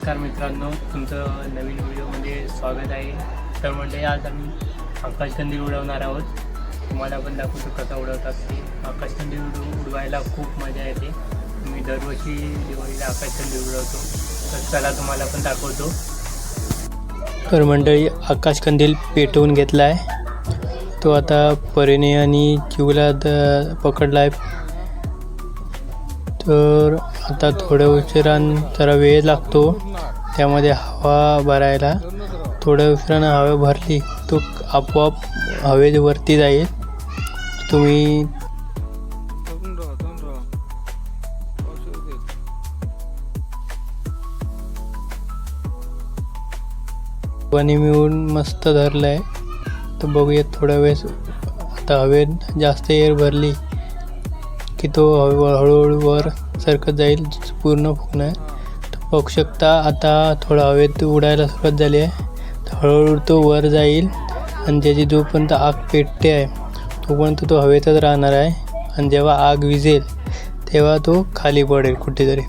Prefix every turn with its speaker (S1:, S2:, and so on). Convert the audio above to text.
S1: नमस्कार मित्रांनो तुमचं नवीन व्हिडिओमध्ये म्हणजे स्वागत आहे. तर म्हणजे आज आम्ही आकाशकंदील उडवणार आहोत. तुम्हाला पण दाखवतो कसा उडवतात ते. आकाशकंदील उडव उडवायला खूप मजा येते. मी दरवर्षी दिवाळीला आकाशकंदील उडवतो. तर चला तुम्हाला पण दाखवतो. तर मंडळी आकाशकंदील पेटवून घेतला आहे तो आता परीने आणि चिवला द पकडला आहे तर आता थोड्या उशिरानं जरा वेळ लागतो. त्यामध्ये हवा भरायला. थोड्या उशिरानं हवा भरली तो आपोआप हवेवरती जाईल. तुम्ही पाणी मिळून मस्त धरलं आहे तर बघूया थोड्या वेळेस. आता हवेत जास्त एअर भरली की तो हळू हळूहळू वर सरकत जाईल पूर्ण फुकणार तर बघू शकता. आता थोडं हवेत उडायला सुरुवात झाली आहे. तर हळूहळू तो वर जाईल आणि त्याची जोपर्यंत आग पेटते आहे तोपर्यंत तो हवेतच राहणार आहे. आणि जेव्हा आग विझेल तेव्हा तो खाली पडेल कुठेतरी.